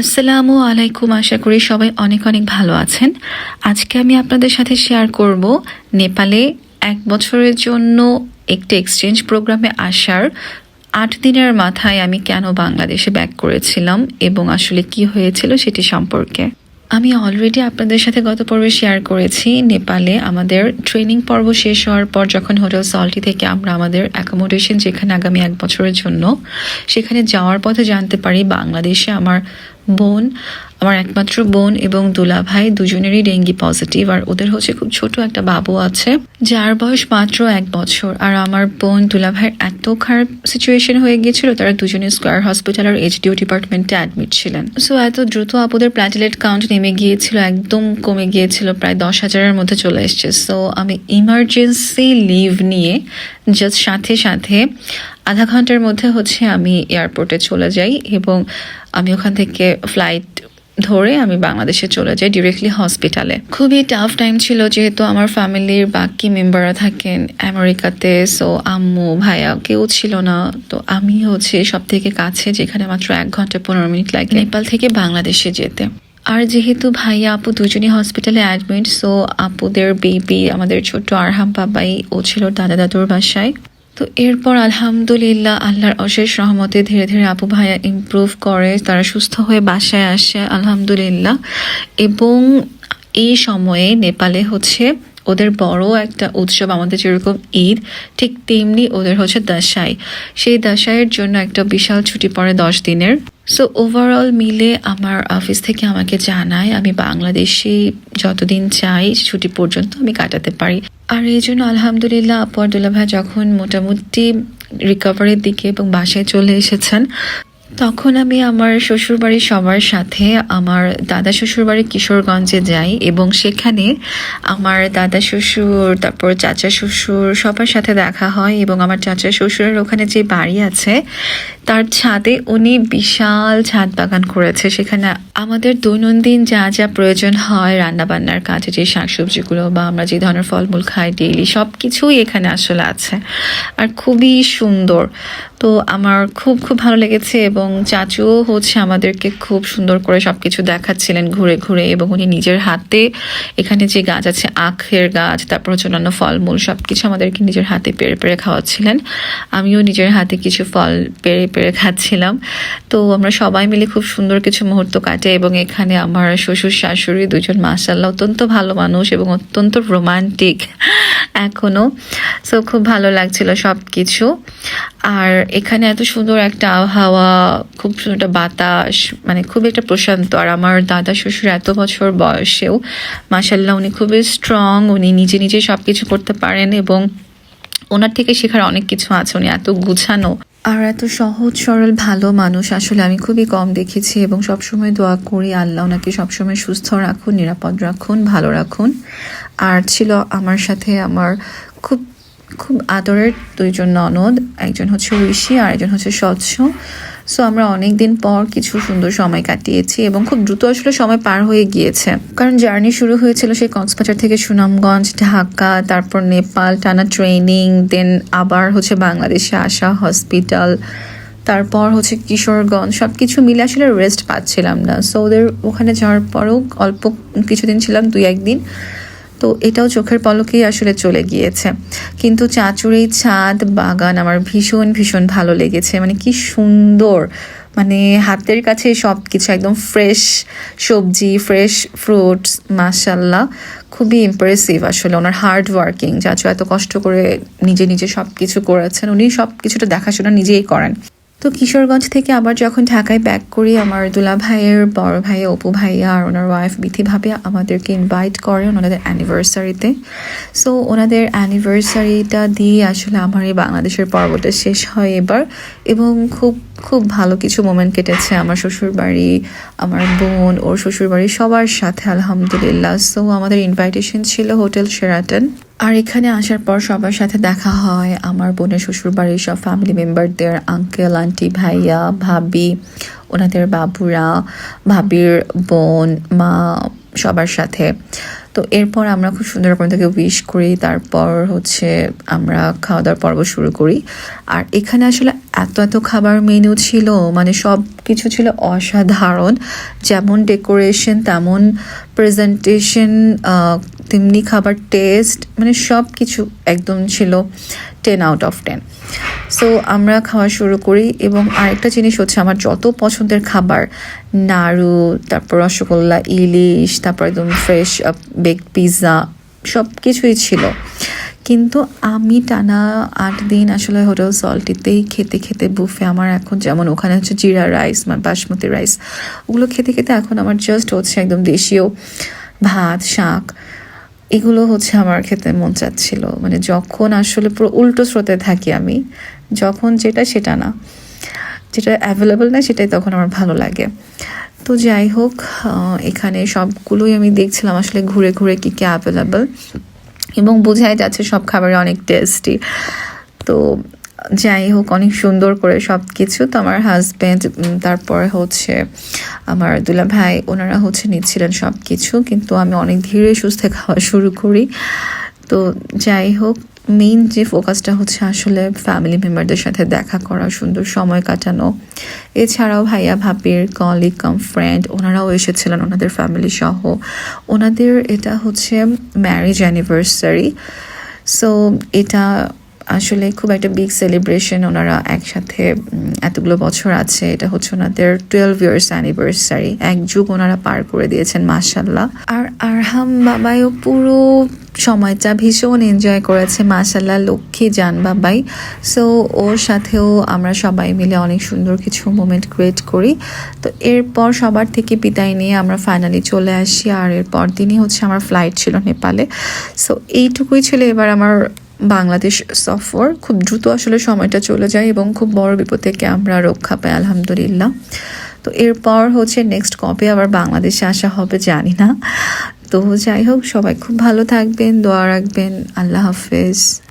আসসালামু আলাইকুম, আশা করি সবাই অনেক অনেক ভালো আছেন। আজকে আমি আপনাদের সাথে শেয়ার করব নেপালে এক বছরের জন্য একটি এক্সচেঞ্জ প্রোগ্রামে আসার আট দিনের মাথায় আমি কেন বাংলাদেশে ব্যাক করেছিলাম এবং আসলে কি হয়েছিল সেটি সম্পর্কে। আমি অলরেডি আপনাদের সাথে গত পর্বে শেয়ার করেছি, নেপালে আমাদের ট্রেনিং পর্ব শেষ হওয়ার পর যখন হোটেল সল্টি থেকে আমরা আমাদের অ্যাকোমোডেশন যেখানে আগামী এক বছরের জন্য, সেখানে যাওয়ার পথে জানতে পারি বাংলাদেশে আমার বোন আমার একমাত্র বোন এবং দুলা ভাই দুজনেরই ডেঙ্গি পজিটিভ, আর ওদের হচ্ছে খুব ছোট একটা বাবু আছে, যার বয়স মাত্র এক বছর। আর আমার বোন দুলা ভাইয়ের এত খারাপ সিচুয়েশন হয়ে গিয়েছিল, তারা দুজনে স্কোয়ার হসপিটাল আর এইচডিও ডিপার্টমেন্টে অ্যাডমিট ছিলেন। সো এত দ্রুত আপুদের প্ল্যাটিলেট কাউন্ট নেমে গিয়েছিল, একদম কমে গিয়েছিল, প্রায় দশ হাজারের মধ্যে চলে এসছে। সো আমি ইমার্জেন্সি লিভ নিয়ে জাস্ট সাথে সাথে আধা ঘণ্টার মধ্যে হচ্ছে আমি এয়ারপোর্টে চলে যাই এবং আমি ওখান থেকে ফ্লাইট ধরে আমি বাংলাদেশে চলে যাই ডিরেক্টলি হসপিটালে খুবই টাফ টাইম ছিল যেহেতু আমার ফ্যামিলির বাকি মেম্বাররা থাকেন আমেরিকাতে সো আম্মু, ভাইয়া কেউ ছিল না। তো আমি হচ্ছে সব থেকে কাছে যেখানে মাত্র এক ঘণ্টা পনেরো মিনিট লাগে নেপাল থেকে বাংলাদেশে যেতে। আর যেহেতু ভাইয়া, আপু দুজনই হসপিটালে অ্যাডমিট সো আপুদের বেবি আমাদের ছোট্ট আরহাম বাবাই ও ছিল দাদা দাদুর বাসায়। তো এরপর আলহামদুলিল্লাহ আল্লাহর অশেষ রহমতে ধীরে ধীরে আপু ভাইয়া ইমপ্রুভ করে, তারা সুস্থ হয়ে বাসায় আসে, আলহামদুলিল্লাহ। এবং এই সময়ে নেপালে হচ্ছে ওদের বড় একটা উৎসব আমাদের যেরকম ঈদ, ঠিক তেমনি ওদের হচ্ছে দাসাই সেই দাসাইয়ের জন্য একটা বিশাল ছুটি পড়ে দশ দিনের। সো ওভারঅল মিলে আমার অফিস থেকে আমাকে জানায়, আমি বাংলাদেশে যতদিন চাই ছুটি পর্যন্ত আমি কাটাতে পারি। আর এই জন্য আলহামদুলিল্লাহ আপু আবদুল্লাহ ভাই যখন মোটামুটি রিকভারির দিকে এবং বাসায় চলে এসেছেন তখন আমি আমার শ্বশুরবাড়ির সবার সাথে আমার দাদা শ্বশুরবাড়ি কিশোরগঞ্জে যাই এবং সেখানে আমার দাদা শ্বশুর, তারপর চাচা শ্বশুর সবার সাথে দেখা হয় এবং আমার চাচা শ্বশুরের ওখানে যে বাড়ি আছে তার ছাদে উনি বিশাল ছাদ বাগান করেছে। সেখানে আমাদের দৈনন্দিন যা যা প্রয়োজন হয় রান্নাবান্নার কাজে, যে শাকসবজিগুলো বা আমরা যে ধরনের ফলমূল খাই ডেইলি সব কিছুই এখানে আসলে আছে। আর খুবই সুন্দর। তো আমার খুব খুব ভালো লেগেছে এবং চাচুও হচ্ছে আমাদেরকে খুব সুন্দর করে সব কিছু দেখাচ্ছিলেন ঘুরে ঘুরে এবং উনি নিজের হাতে এখানে যে গাছ আছে, আখের গাছ, তারপর হচ্ছে অন্যান্য ফলমূল সব কিছু আমাদেরকে নিজের হাতে পেরে পেরে খাওয়াচ্ছিলেন। আমিও নিজের হাতে কিছু ফল পেরে পেরে খাচ্ছিলাম। তো আমরা সবাই মিলে খুব সুন্দর কিছু মুহূর্ত কাটে এবং এখানে আমার শ্বশুর শাশুড়ি দুজন মাসাল্লাহ অত্যন্ত ভালো মানুষ এবং অত্যন্ত রোমান্টিক এখনও সো খুব ভালো লাগছিল সব কিছু আর এখানে এত সুন্দর একটা আবহাওয়া খুব সুন্দর একটা বাতাস মানে খুব একটা প্রশান্ত। আর আমার দাদা শ্বশুর এত বছর বয়সেও মাসাল্লাহ উনি খুবই স্ট্রং উনি নিজে নিজে সব কিছু করতে পারেন এবং ওনার থেকে শেখার অনেক কিছু আছে। উনি এত গুছানো আর এত সহজ, সরল, ভালো মানুষ আসলে আমি খুবই কম দেখেছি এবং সবসময় দোয়া করি, আল্লাহ ওনাকে সবসময় সুস্থ রাখুন, নিরাপদ রাখুন, ভালো রাখুন। আর ছিল আমার সাথে আমার খুব খুব আদরের দুইজন ননদ, একজন হচ্ছে ঋষি আর একজন হচ্ছে স্বচ্ছ। সো আমরা অনেক দিন পর কিছু সুন্দর সময় কাটিয়েছি এবং খুব দ্রুত আসলে সময় পার হয়ে গিয়েছে। কারণ জার্নি শুরু হয়েছিল সেই কক্সবাজার থেকে সুনামগঞ্জ, ঢাকা, তারপর নেপাল, টানা ট্রেনিং দেন আবার হচ্ছে বাংলাদেশে আসা হসপিটাল তারপর হচ্ছে কিশোরগঞ্জ সব কিছু মিলে আসলে রেস্ট পাচ্ছিলাম না। সো ওদের ওখানে যাওয়ার পরও অল্প কিছুদিন ছিলাম দুই একদিন তো এটাও চোখের পলকেই আসলে চলে গিয়েছে। কিন্তু চাঁচুর ছাদ বাগান আমার ভীষণ ভীষণ ভালো লেগেছে। মানে কি সুন্দর। মানে হাতের কাছে সব কিছু একদম ফ্রেশ সবজি ফ্রেশ ফ্রুটস মাসাল্লাহ খুবই ইমপ্রেসিভ আসলে ওনার হার্ড ওয়ার্কিং চাচু এত কষ্ট করে নিজে নিজে সব কিছু করেছেন। উনি সব কিছুটা দেখাশোনা নিজেই করেন। তো কিশোরগঞ্জ থেকে আবার যখন ঢাকায় ব্যাক করি, আমার দুলা ভাইয়ের বড় ভাই, অপু ভাইয়া আর ওনার ওয়াইফ বিথি ভাবে আমাদেরকে ইনভাইট করে ওনাদের অ্যানিভার্সারিতে সো ওনাদের অ্যানিভার্সারিটা দিয়ে আসলে আমার এই বাংলাদেশের পর্বটা শেষ হয় এবার এবং খুব খুব ভালো কিছু মোমেন্ট কেটেছে আমার শ্বশুর বাড়ি আমার বোন, ওর শ্বশুর বাড়ি সবার সাথে, আলহামদুলিল্লাহ। সো আমাদের ইনভাইটেশন ছিল হোটেল শেরাটন আর এখানে আসার পর সবার সাথে দেখা হয়। আমার বোনের শ্বশুর বাড়ির সব ফ্যামিলি মেম্বারদের আঙ্কেল আন্টি ভাইয়া, ভাবি, ওনাদের বাবুরা, ভাবির বোন, মা, সবার সাথে। তো এরপর আমরা খুব সুন্দর করে তাকে উইশ করি, তারপর হচ্ছে আমরা খাওয়া দাওয়ার পর্ব শুরু করি। আর এখানে আসলে এত এত খাবার মেনু ছিল মানে সব কিছু ছিল অসাধারণ। যেমন ডেকোরেশন তেমন প্রেজেন্টেশন তেমনি খাবার টেস্ট মানে সব কিছু একদম ছিল ten out of ten so আমরা খাওয়া শুরু করি এবং আরেকটা জিনিস হচ্ছে আমার যত পছন্দের খাবার, নাড়ু, তারপর রসগোল্লা, ইলিশ, তারপর একদম ফ্রেশ বেক পিৎজা সব কিছুই ছিল। কিন্তু আমি টানা আট দিন আসলে হোটেল সল্টিতেই খেতে খেতে বুফে আমার এখন যেমন ওখানে হচ্ছে জিরা রাইস মানে বাসমতি রাইস ওগুলো খেতে খেতে এখন আমার জাস্ট হচ্ছে একদম দেশীয় ভাত, শাক। এগুলো হচ্ছে আমার খেতে মন চাচ্ছিল। মানে যখন আসলে পুরো উল্টো স্রোতে থাকি আমি, যখন যেটা সেটা না। যেটা অ্যাভেলেবল না সেটাই তখন আমার ভালো লাগে। তো যাই হোক এখানে সবগুলোই আমি দেখছিলাম আসলে ঘুরে ঘুরে কী কী অ্যাভেলেবল এবং বোঝাই যাচ্ছে সব খাবারে অনেক টেস্টি তো যাই হোক, অনেক সুন্দর করে সব কিছু তো আমার হাজব্যান্ড তারপরে হচ্ছে আমার দুলা ভাই, ওনারা হচ্ছে নিচ্ছিলেন সব কিছু কিন্তু আমি অনেক ধীরে সুস্থে খাওয়া শুরু করি। তো যাই হোক মেইন যে ফোকাসটা হচ্ছে আসলে ফ্যামিলি মেম্বারদের সাথে দেখা করা, সুন্দর সময় কাটানো। এছাড়াও ভাইয়া, ভাবির কলিগ কাম ফ্রেন্ড ওনারাও এসেছিলেন ওনাদের ফ্যামিলি সহ। ওনাদের এটা হচ্ছে ম্যারেজ অ্যানিভার্সারি সো এটা আসলে খুব একটা বিগ সেলিব্রেশন ওনারা একসাথে এতগুলো বছর আছে। এটা হচ্ছে ওনাদের টুয়েলভ ইয়ার্স অ্যানিভার্সারি এক যুগ ওনারা পার করে দিয়েছেন মাসাল্লাহ আর আরহাম বাবাইও পুরো সময়টা ভীষণ এনজয় করেছে মাসাল্লাহ লক্ষ্মী যান বাবাই। সো ওর সাথেও আমরা সবাই মিলে অনেক সুন্দর কিছু মোমেন্ট ক্রিয়েট করি। তো এরপর সবার থেকে বিদায় নিয়ে আমরা ফাইনালি চলে আসি। আর এরপর দিনই হচ্ছে আমার ফ্লাইট ছিল নেপালে। সো এইটুকুই ছিল এবার আমার বাংলাদেশ সফর। খুব দ্রুত আসলে সময়টা চলে যায় এবং খুব বড় বিপদ থেকে আমরা রক্ষা পাই, আলহামদুলিল্লাহ। তো এরপর হচ্ছে নেক্সট কবে আবার বাংলাদেশে আসা হবে জানি না। তো যাই হোক, সবাই খুব ভালো থাকবেন, দোয়া রাখবেন। আল্লাহ হাফেজ।